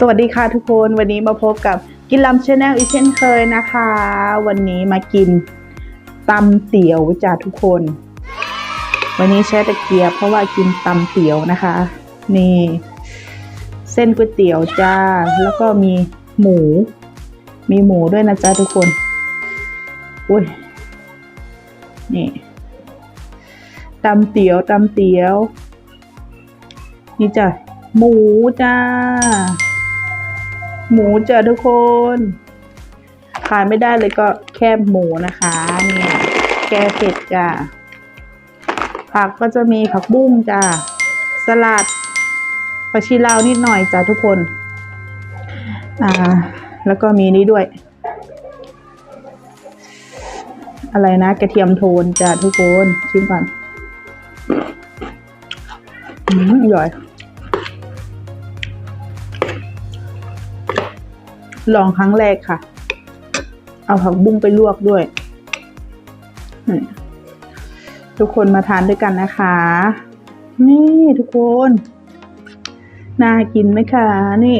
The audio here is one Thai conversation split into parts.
สวัสดีค่ะทุกคนวันนี้มาพบกับกินลำชาแนลอีกเช่นเคยนะคะ วันนี้มากินตำเตี๋ยวจ้าทุกคน วันนี้ใช้ตะเกียบเพราะว่ากินตำเตี๋ยวนะคะ นี่ เส้นก๋วยเตี๋ยวจ้า แล้วก็มีหมู มีหมูด้วยนะจ๊ะทุกคนอุ้ยนี่ตำเตี๋ยวตำเตี๋ยว นี่จ้ะหมูจ้า หมูจ้ะทุกคนขายไม่ได้เลยก็แค่หมูนะคะเนี่ยแกเผ็ดจ้ะผักก็จะมีผักบุ้งจ้ะสลัดผักชีลาวนิดหน่อยจ้ะทุกคน อ่า แล้วก็มีนี้ด้วย อะไรนะกระเทียมโทนจ้ะทุกคนชิมก่อนอืมอร่อย ลองครั้งแรกค่ะ เอาผักบุ้งไปลวกด้วย ทุกคนมาทานด้วยกันนะคะ นี่ทุกคน น่ากินไหมคะ นี่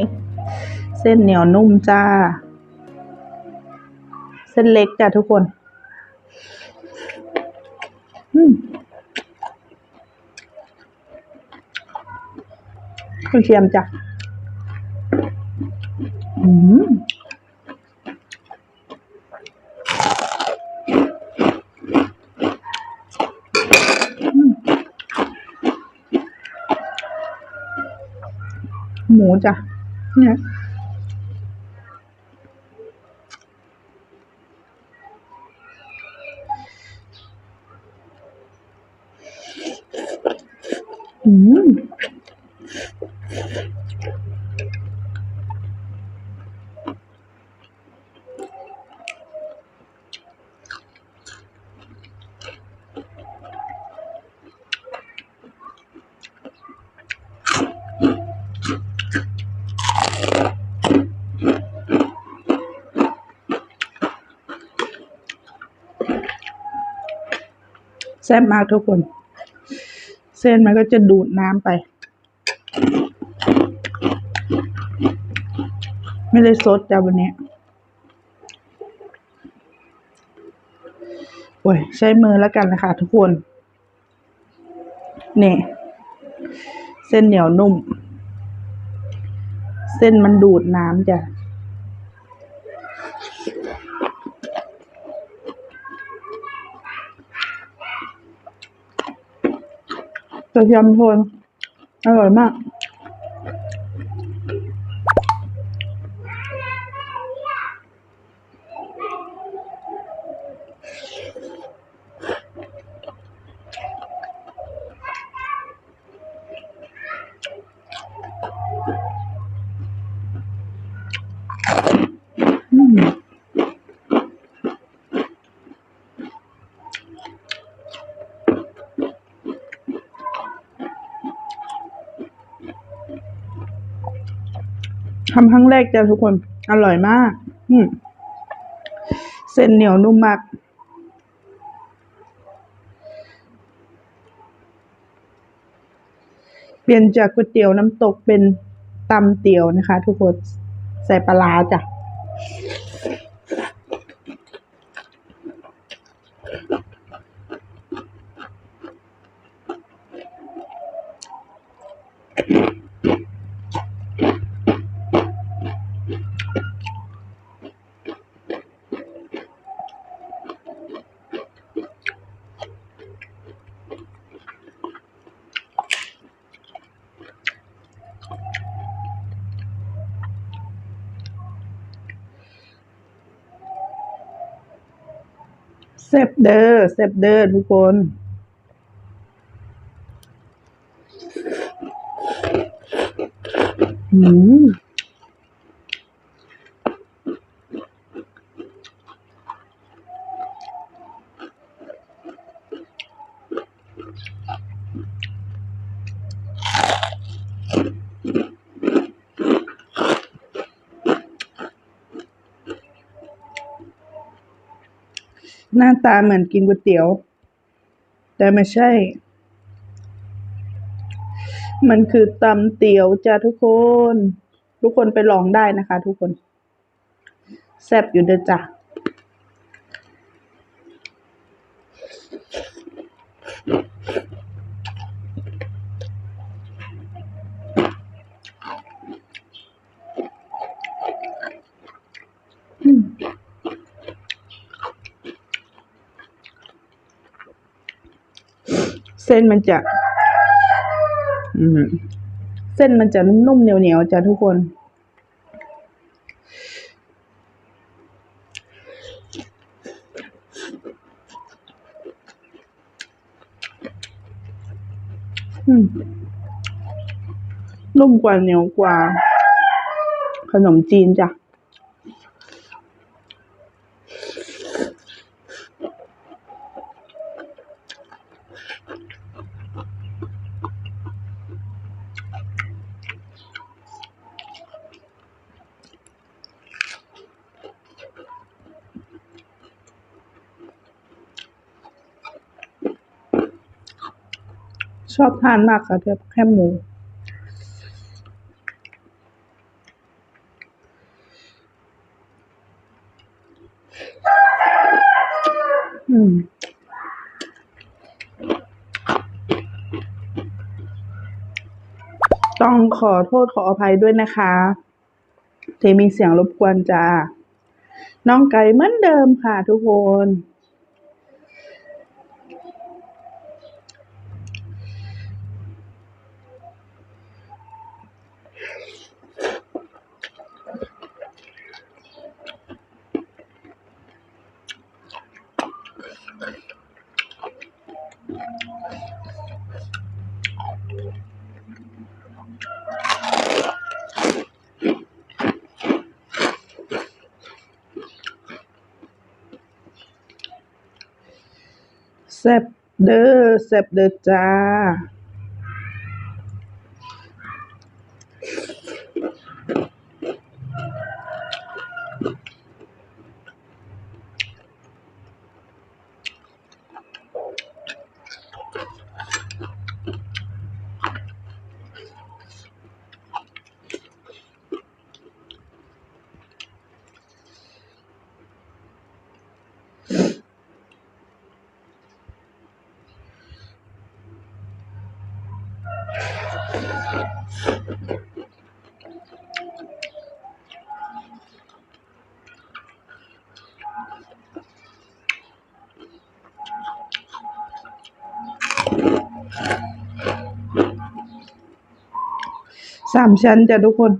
เส้นเหนียวนุ่มจ้า เส้นเล็กจ้ะทุกคนอืมกระเทียมจ้ะ อืมอืมหมูจ้ะเนี่ยอืม แซ่บมากทุกคน เส้นมันก็จะดูดน้ำไป ไม่ได้ซดจ้ะวันนี้โอ้ยใช้มือแล้วกันนะคะทุกคน นี่ เส้นเหนียวนุ่ม เส้นมันดูดน้ำจ้ะ กระเทียมโทนอร่อยมาก ทำครั้งแรกจ้ะทุกคน อร่อยมาก อืมเส้นเหนียวนุ่มมากเปลี่ยนจากก๋วยเตี๋ยวน้ำตกเป็นตำเตี๋ยวนะคะ ทุกคน ใส่ปลาร้าจ้ะ เซฟเดอร์เซฟเดอร์ทุกคนอืม หน้าตาเหมือนกินก๋วยเตี๋ยว แต่ไม่ใช่ มันคือตำเตี๋ยวจ้าทุกคน ทุกคนไปลองได้นะคะ ทุกคน แซ่บอยู่เด้อจ้ะ อืม เส้นมันจะ อืมเส้นมันจะนุ่มเหนียวๆจ้ะทุกคน นุ่มกว่าเหนียวกว่า ขนมจีนจ้ะ ชอบทานมากค่ะเทียบแค่หมู อืมต้องขอโทษขออภัยด้วยนะคะที่มีเสียงรบกวนจ้า น้องไก่เหมือนเดิมค่ะทุกคน แซ่บเด้อแซ่บเด้อจ้า สามชั้นจ้ะทุกคน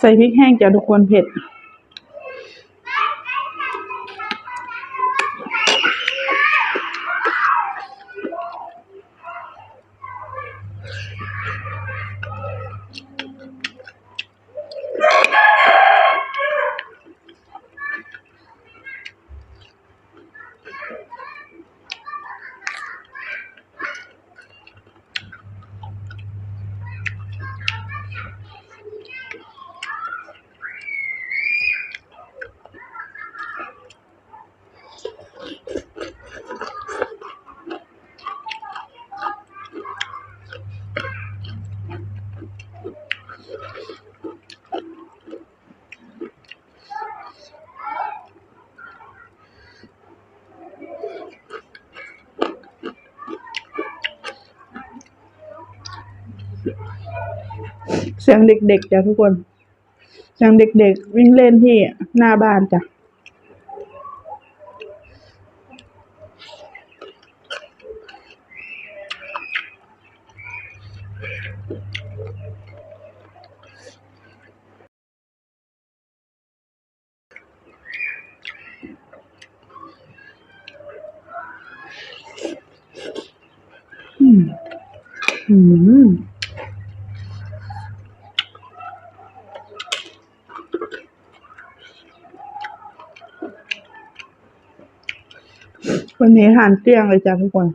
ใส่พริกแห้งจ้ะทุกคนเผ็ด เสียงเด็กๆจ้ะทุกคน เสียงเด็กๆ วิ่งเล่นที่หน้าบ้านจ้ะอืมอืม วันนี้ทาหารเที่ยงเลยจ้ะทุกคน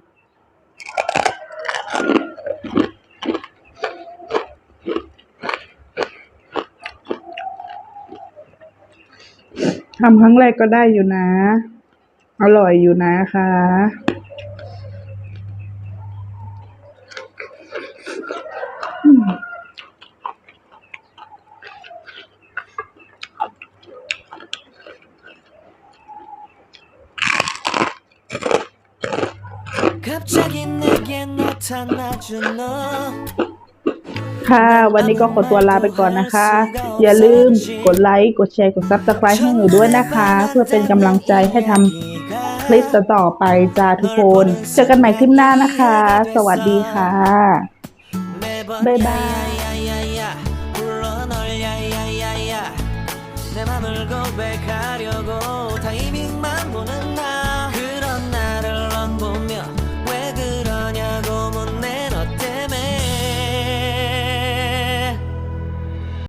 ทำครั้งแรกก็ได้อยู่นะ อร่อยอยู่นะคะ 갑자기 내게 나타나준 너 ค่ะ วันนี้ก็ขอตัวลาไปก่อนนะคะ อย่าลืมกดไลค์ กดแชร์ กด subscribe ให้หนูด้วยนะคะ เพื่อเป็นกำลังใจให้ทำคลิปต่อๆไปจ้าทุกคน เจอกันใหม่คลิปหน้านะคะ สวัสดีค่ะ 매번 바이바이. 야야야야 불러 널 야야야야 내 맘을 고백하려고 타이밍만 보는 나